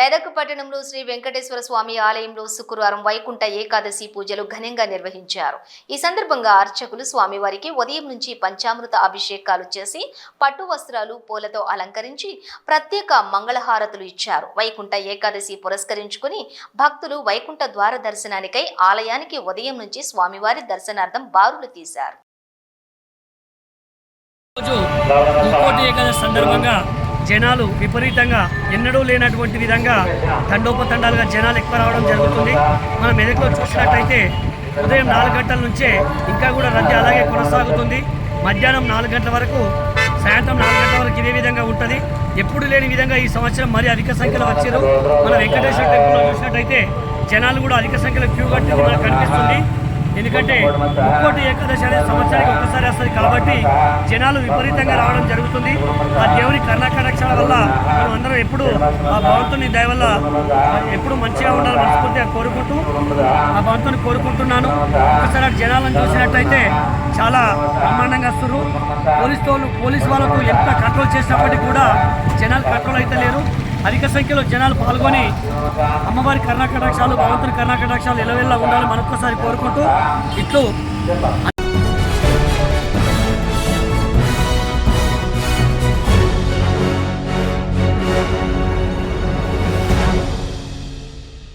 మెదక్ పట్టణంలో శ్రీ వెంకటేశ్వర స్వామి ఆలయంలో శుక్రవారం వైకుంఠ ఏకాదశి పూజలు ఘనంగా నిర్వహించారు. ఈ సందర్భంగా అర్చకులు స్వామివారికి ఉదయం నుంచి పంచామృత అభిషేకాలు చేసి పట్టు వస్త్రాలు పూలతో అలంకరించి ప్రత్యేక మంగళహారతులు ఇచ్చారు. వైకుంఠ ఏకాదశి పురస్కరించుకుని భక్తులు వైకుంఠ ద్వార దర్శనానికై ఆలయానికి ఉదయం నుంచి స్వామివారి దర్శనార్థం బారులు తీశారు. ఏకాదశి సందర్భంగా జనాలు విపరీతంగా ఎన్నడూ లేనటువంటి విధంగా తండోపతండాలుగా జనాలు ఎక్కువ రావడం జరుగుతుంది. మనం మెదక్లో చూసినట్టయితే ఉదయం నాలుగు గంటల నుంచే ఇంకా కూడా రద్దీ అలాగే కొనసాగుతుంది. మధ్యాహ్నం నాలుగు గంటల వరకు సాయంత్రం నాలుగు గంటల వరకు ఇదే విధంగా ఉంటుంది. ఎప్పుడు లేని విధంగా ఈ సంవత్సరం మరీ అధిక సంఖ్యలో వచ్చారు మన వెంకటేశ్వర టెంపుల్లో చూసినట్టయితే జనాలు కూడా అధిక సంఖ్యలో క్యూ కట్టి మనకు కనిపిస్తుంది. ఎందుకంటే ముక్కోటి ఏకాదశి అనేది సంవత్సరానికి ఒక్కసారి వస్తుంది కాబట్టి జనాలు విపరీతంగా రావడం జరుగుతుంది. ఆ దేవుని కర్ణాకటాక్షాల వల్ల మనం అందరం ఎప్పుడు ఆ భగవంతుని దయ వల్ల ఎప్పుడు మంచిగా ఉండాలి మనస్ఫూర్తిగా కోరుకుంటూ ఆ భగవంతుని కోరుకుంటున్నాను. ఒకసారి ఆ జనాలను చూసినట్టయితే చాలా బ్రహ్మాండంగా వస్తున్నారు పోలీస్ వాళ్ళు పోలీస్ వాళ్ళకు ఎంత కంట్రోల్ చేసినప్పటికీ కూడా జనాలు కంట్రోల్ అయితే లేరు. అధిక సంఖ్యలో జనాలు పాల్గొని అమ్మవారి కర్ణాకటాక్షాలు భగవంతుని కర్ణాకటాక్షాలు ఎలా ఉండాలని మనకొకసారి కోరుకుంటూ ఇట్లు